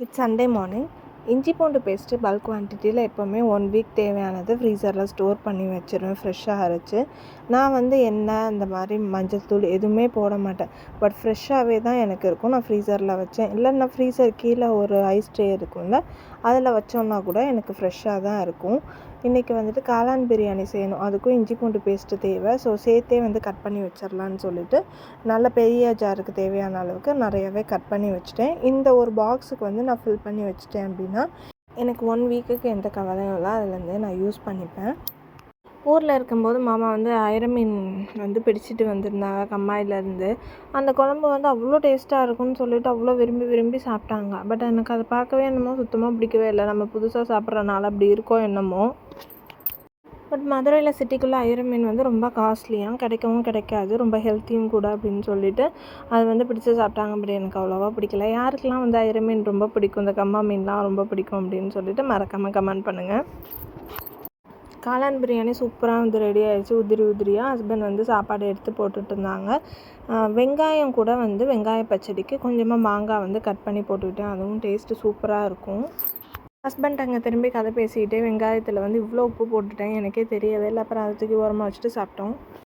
It's Sunday morning இஞ்சி பூண்டு paste bulk குவான்டிட்டியில் எப்போவுமே ஒன் வீக் தேவையானது ஃப்ரீசரில் ஸ்டோர் பண்ணி வச்சுருவேன் ஃப்ரெஷ்ஷாக அரைச்சி. நான் வந்து எண்ணெய் அந்த மாதிரி மஞ்சள் தூள் எதுவுமே போட மாட்டேன். பட் ஃப்ரெஷ்ஷாகவே தான் எனக்கு இருக்கும். நான் ஃப்ரீசரில் வச்சேன். இல்லை நான் ஃப்ரீசர் கீழே ஒரு ஐஸ் ட்ரே இருக்கும்ல அதில் வச்சோன்னா கூட எனக்கு ஃப்ரெஷ்ஷாக தான் இருக்கும். இன்றைக்கி வந்துட்டு காளான் பிரியாணி செய்யணும். அதுக்கும் இஞ்சி பூண்டு பேஸ்ட்டு தேவை. ஸோ சேர்த்தே வந்து கட் பண்ணி வச்சிடலான்னு சொல்லிட்டு நல்ல பெரிய ஜாருக்கு தேவையான அளவுக்கு நிறையவே கட் பண்ணி வச்சுட்டேன். இந்த ஒரு பாக்ஸுக்கு வந்து நான் ஃபில் பண்ணி வச்சுட்டேன் அப்படின்னு எனக்கு ஒன் வீக்குக்கு எந்த கவலையும் இல்லை. அதுலேருந்து நான் யூஸ் பண்ணிப்பேன். ஊரில் இருக்கும்போது மாமா வந்து அயிர மீன் வந்து பிடிச்சிட்டு வந்திருந்தாங்க கம்மாயிலேருந்து அந்த குழம்பு வந்து அவ்வளோ டேஸ்ட்டாக இருக்கும்னு சொல்லிட்டு அவ்வளோ விரும்பி விரும்பி சாப்பிட்டாங்க. பட் எனக்கு அதை பார்க்கவே என்னமோ சுத்தமாக பிடிக்கவே இல்லை. நம்ம புதுசாக சாப்பிட்றனால அப்படி இருக்கோ என்னமோ. பட் மதுரையில் சிட்டிக்குள்ளே அயிரை மீன் வந்து ரொம்ப காஸ்ட்லியாக கிடைக்கவும் கிடைக்காது ரொம்ப ஹெல்த்தியும் கூட அப்படின்னு சொல்லிட்டு அது வந்து பிடிச்சி சாப்பிட்டாங்க அப்படி எனக்கு அவ்வளோவா பிடிக்கல. யாருக்கெல்லாம் வந்து அயிர மீன் ரொம்ப பிடிக்கும் இந்த கம்மா மீன்லாம் ரொம்ப பிடிக்கும் அப்படின்னு சொல்லிட்டு மறக்காமல் கமெண்ட் பண்ணுங்கள் காளான் பிரியாணி சூப்பராக வந்து ரெடி ஆகிடுச்சு உதிரி உதிரியாக ஹஸ்பண்ட் வந்து சாப்பாடு எடுத்து போட்டுட்டு இருந்தாங்க. வெங்காயம் கூட வந்து வெங்காய பச்சடிக்கு கொஞ்சமாக மாங்காய் வந்து கட் பண்ணி போட்டுக்கிட்டேன். அதுவும் டேஸ்ட்டு சூப்பராக இருக்கும். ஹஸ்பண்ட் அங்கே திரும்பி கதை பேசிக்கிட்டே வெங்காயத்தில் வந்து இவ்வளோ உப்பு போட்டுட்டேன் எனக்கே தெரியவே இல்லை. அப்புறம் அதை தூக்கி ஓரமாக வச்சுட்டு சாப்பிட்டோம்.